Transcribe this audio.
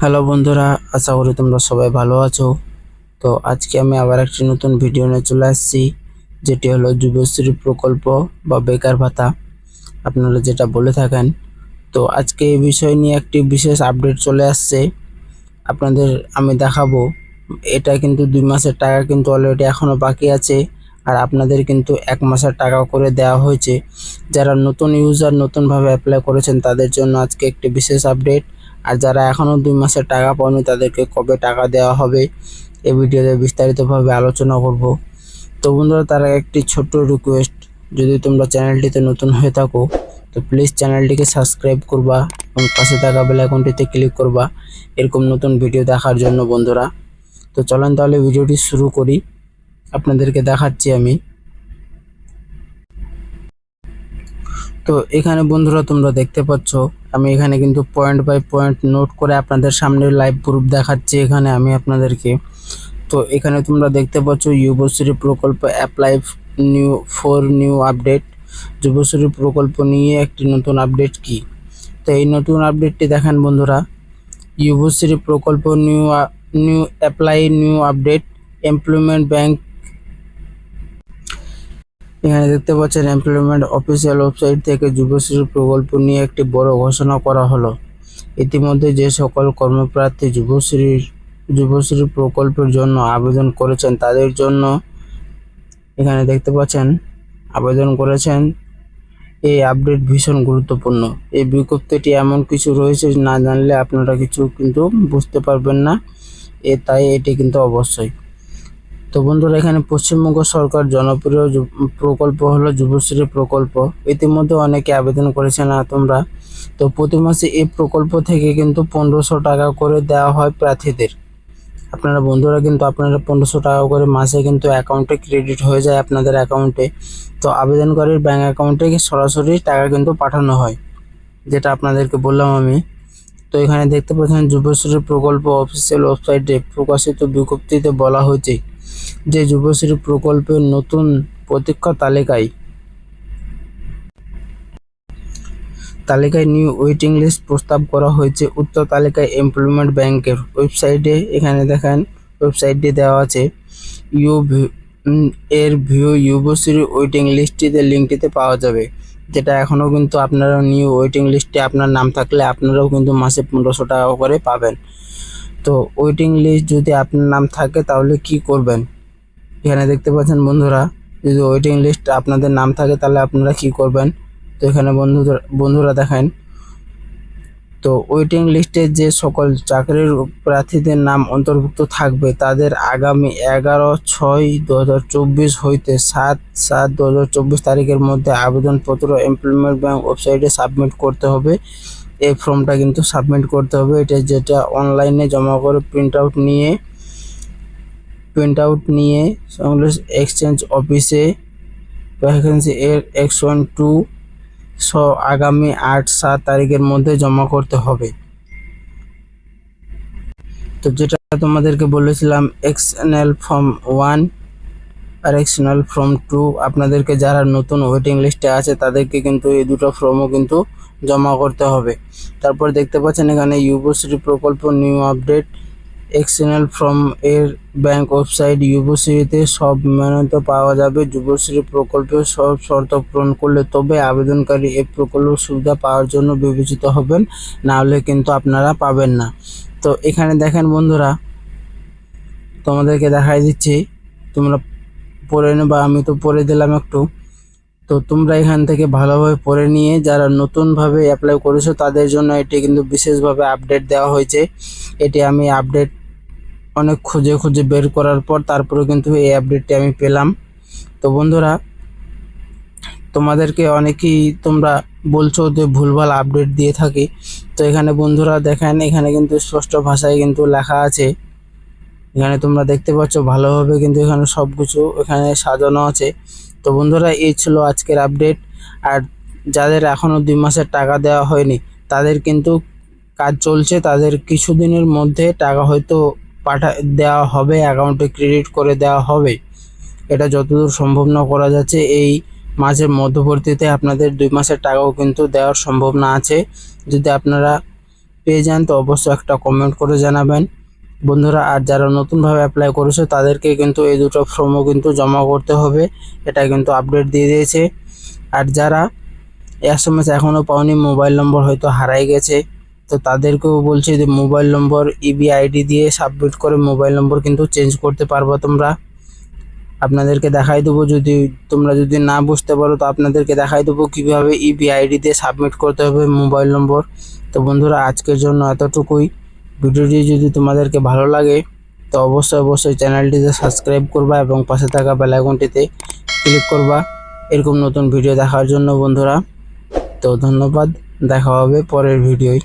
Hello বন্ধুরা, আশা করি তোমরা সবাই ভালো আছো। তো আজকে আমি আবার একটি নতুন ভিডিও নিয়ে চলে আসছি, যেটি হলো যুবশ্রী প্রকল্প বা বেকার ভাতা। আপনারা যেটা বলে থাকেন। তো আজকে এই বিষয় নিয়ে একটি বিশেষ আপডেট চলে আসছে। আপনাদের আমি দেখাবো। এটা কিন্তু দুই মাসের টাকা কিন্তু অলরেডি এখনও বাকি আছে, আর আপনাদের কিন্তু এক মাসের টাকা করে দেওয়া হয়েছে। যারা নতুন ইউজার নতুনভাবে অ্যাপ্লাই করেছেন, তাদের জন্য আজকে একটি বিশেষ আপডেট আর যারা এখনও দুই মাসের টাকা পাওনি তাদেরকে কবে টাকা দেওয়া হবে এই ভিডিওতে বিস্তারিতভাবে আলোচনা করব। তো বন্ধুরা, তার একটি ছোট্ট রিকোয়েস্ট যদি তোমরা চ্যানেলটিতে নতুন হয়ে থাকো, তো প্লিজ চ্যানেলটিকে সাবস্ক্রাইব করবা এবং পাশে থাকা বেল আইকনটিতে ক্লিক করবা। এরকম নতুন ভিডিও দেখার জন্য বন্ধুরা। তো চলেন তাহলে ভিডিওটি শুরু করি। আপনাদেরকে দেখাচ্ছি আমি। তো এখানে বন্ধুরা তোমরা দেখতে পাচ্ছ, আমি এখানে কিন্তু পয়েন্ট বাই পয়েন্ট নোট করে আপনাদের সামনে লাইভ প্রুফ দেখাচ্ছি, এখানে আমি আপনাদেরকে। তো এখানে তোমরা দেখতে পাচ্ছ যুবশ্রী প্রকল্প apply new for new update Yuvashree প্রকল্প নিয়ে একটি নতুন আপডেট কি? তো এই নতুন আপডেটটি দেখেন বন্ধুরা। যুবশ্রী প্রকল্প new new apply new update employment bank এখানে দেখতে পাচ্ছেন এমপ্লয়মেন্ট অফিসিয়াল ওয়েবসাইট থেকে যুবশ্রী প্রকল্প নিয়ে একটি বড় ঘোষণা করা হলো। ইতিমধ্যে যে সকল কর্মপ্রার্থী যুবশ্রীর যুবশ্রী প্রকল্পের জন্য আবেদন করেছেন, তাদের জন্য এখানে দেখতে পাচ্ছেন, আবেদন করেছেন। এই আপডেট ভীষণ গুরুত্বপূর্ণ। এই বিজ্ঞপ্তিটি এমন কিছু রয়েছে না জানলে আপনারা কিছু কিন্তু বুঝতে পারবেন না। এ, তাই এটি কিন্তু অবশ্যই। তো বন্ধুরা, এখানে পশ্চিমবঙ্গ সরকার জনপ্রিয় প্রকল্প হলো যুবশ্রী প্রকল্প। ইতিমধ্যে অনেকে আবেদন করেছেন তোমরা। তো প্রতি মাসে এই প্রকল্প থেকে কিন্তু পনেরোশো টাকা করে দেওয়া হয় প্রার্থীদের। আপনারা বন্ধুরা কিন্তু আপনারা পনেরোশো টাকা করে মাসে কিন্তু অ্যাকাউন্টে ক্রেডিট হয়ে যায় আপনাদের অ্যাকাউন্টে তো আবেদনকারীর ব্যাঙ্ক অ্যাকাউন্টে সরাসরি টাকা কিন্তু পাঠানো হয়, যেটা আপনাদেরকে বললাম আমি। তো এখানে দেখতে পাচ্ছেন, যুবশ্রী প্রকল্প অফিসিয়াল ওয়েবসাইটে প্রকাশিত বিজ্ঞপ্তিতে বলা হয়েছে যে যুবশ্রী প্রকল্পের নতুন প্রতীক্ষা তালিকায় তালিকায় নিউ ওয়েটিং লিস্ট প্রস্তাব করা হয়েছে। উত্তর তালিকায় এমপ্লয়মেন্ট ব্যাংকের ওয়েবসাইটে এখানে দেখেন ওয়েবসাইটটি দেওয়া আছে। ইউ এর ভিউ যুবশ্রী ওয়েটিং লিস্টটিতে লিঙ্কটিতে পাওয়া যাবে। যেটা এখনও কিন্তু আপনারা নিউ ওয়েটিং লিস্টে আপনার নাম থাকলে আপনারাও কিন্তু মাসে পনেরোশো টাকা করে পাবেন। তো ওয়েটিং লিস্ট যদি আপনার নাম থাকে তাহলে কি করবেন? এখানে দেখতে পাচ্ছেন বন্ধুরা, যদি ওয়েটিং লিস্ট আপনাদের নাম থাকে তাহলে আপনারা কি করবেন? তো এখানে বন্ধুরা বন্ধুরা দেখেন, তো ওয়েটিং লিস্টে যে সকল চাকরির প্রার্থীদের নাম অন্তর্ভুক্ত থাকবে, তাদের আগামী এগারো ছয় দু হাজার চব্বিশ হইতে সাত সাত দু হাজার চব্বিশ তারিখের মধ্যে আবেদনপত্র এমপ্লয়মেন্ট ব্যাংক ওয়েবসাইটে সাবমিট করতে হবে। এই ফর্মটা কিন্তু সাবমিট করতে হবে। এটা যেটা অনলাইনে জমা করে প্রিন্ট আউট নিয়ে প্রিন্ট আউট নিয়ে সংশ্লিষ্ট এক্সচেঞ্জ অফিসে ভ্যাকেন্সি এর অ্যাকশন টু স আগামী আট, সাত তারিখের মধ্যে জমা করতে হবে। তো যেটা তোমাদেরকে বলেছিলাম এক্সএনএল ফর্ম ওয়ান আর এক্সএনএল ফর্ম টু আপনাদেরকে যারা নতুন ওয়েটিং লিস্টে আছে, তাদেরকে কিন্তু এই দুটো ফর্মও কিন্তু জমা করতে হবে। তারপর দেখতে পাচ্ছেন এখানে যুবশ্রী প্রকল্প নিউ আপডেট এক্সএনএল ফর্ম এর ব্যাংক ওয়েবসাইট যুবশ্রীতে সব মেনত পাওয়া যাবে। যুবশ্রী প্রকল্পের সব শর্ত পূরণ করলে তবে আবেদনকারী এই প্রকল্প সুবিধা পাওয়ার জন্য বিবেচিত হবেন, না হলে কিন্তু আপনারা পাবেন না। তো এখানে দেখেন বন্ধুরা, তোমাদেরকে দেখাই দিচ্ছি, তোমরা পড়ে নেবা, আমি তো পড়ে দিলাম একটু। তো তোমরা এখান থেকে ভালোভাবে পড়ে নিয়ে যারা নতুনভাবে অ্যাপ্লাই করেছ, তাদের জন্য এটি কিন্তু বিশেষভাবে আপডেট দেওয়া হয়েছে। এটি আমি আপডেট অনেক খুঁজে খুঁজে বের করার পর তারপরে কিন্তু এই আপডেটটি আমি পেলাম। তো বন্ধুরা, তোমাদেরকে অনেকেই তোমরা বলছো যে ভুলভাল আপডেট দিয়ে থাকি। তো এখানে বন্ধুরা দেখেন, এখানে কিন্তু স্পষ্ট ভাষায় কিন্তু লেখা আছে। এখানে তোমরা দেখতে পাচ্ছ ভালোভাবে কিন্তু এখানে সব কিছু এখানে সাজানো আছে। তো বন্ধুরা, এই ছিল আজকের আপডেট আর যাদের এখনও দুই মাসের টাকা দেওয়া হয়নি, তাদের কিন্তু কাজ চলছে। তাদের কিছুদিনের মধ্যে টাকা হয়তো পাঠা, দেওয়া হবে অ্যাকাউন্টে ক্রেডিট করে দেওয়া হবে। এটা যতদূর সম্ভব না করা যাচ্ছে। এই মাসের মধ্যবর্তীতে আপনাদের দুই মাসের টাকাও কিন্তু দেওয়ার সম্ভাবনা আছে। যদি আপনারা পেয়ে যান, তো অবশ্যই একটা কমেন্ট করে জানাবেন। বন্ধুরা, আর যারা নতুনভাবে অ্যাপ্লাই করেছে, তাদেরকে কিন্তু এই দুটো ফর্মও কিন্তু জমা করতে হবে। এটা কিন্তু আপডেট দিয়ে দিয়েছে। আর যারা এস এম এখনও পাওনি মোবাইল নম্বর হয়তো হারাই গেছে। তো তাদেরকেও বলছি যে মোবাইল নম্বর ইবি আইডি দিয়ে সাবমিট করে মোবাইল নম্বর কিন্তু চেঞ্জ করতে পারব তোমরা। আপনাদেরকে দেখাই দেবো যদি তোমরা যদি না বুঝতে পারো তো আপনাদেরকে দেখাই দেবো কীভাবে ইবি আইডি দিয়ে সাবমিট করতে হবে মোবাইল নম্বর। তো বন্ধুরা, আজকের জন্য এতটুকুই। ভিডিওটি যদি তোমাদেরকে ভালো লাগে তো অবশ্যই অবশ্যই চ্যানেলটিতে সাবস্ক্রাইব করবা এবং পাশে থাকা বেল আইকনটিতে ক্লিক করবা। এরকম নতুন ভিডিও দেখার জন্য বন্ধুরা, তো ধন্যবাদ। দেখা হবে পরের ভিডিওয়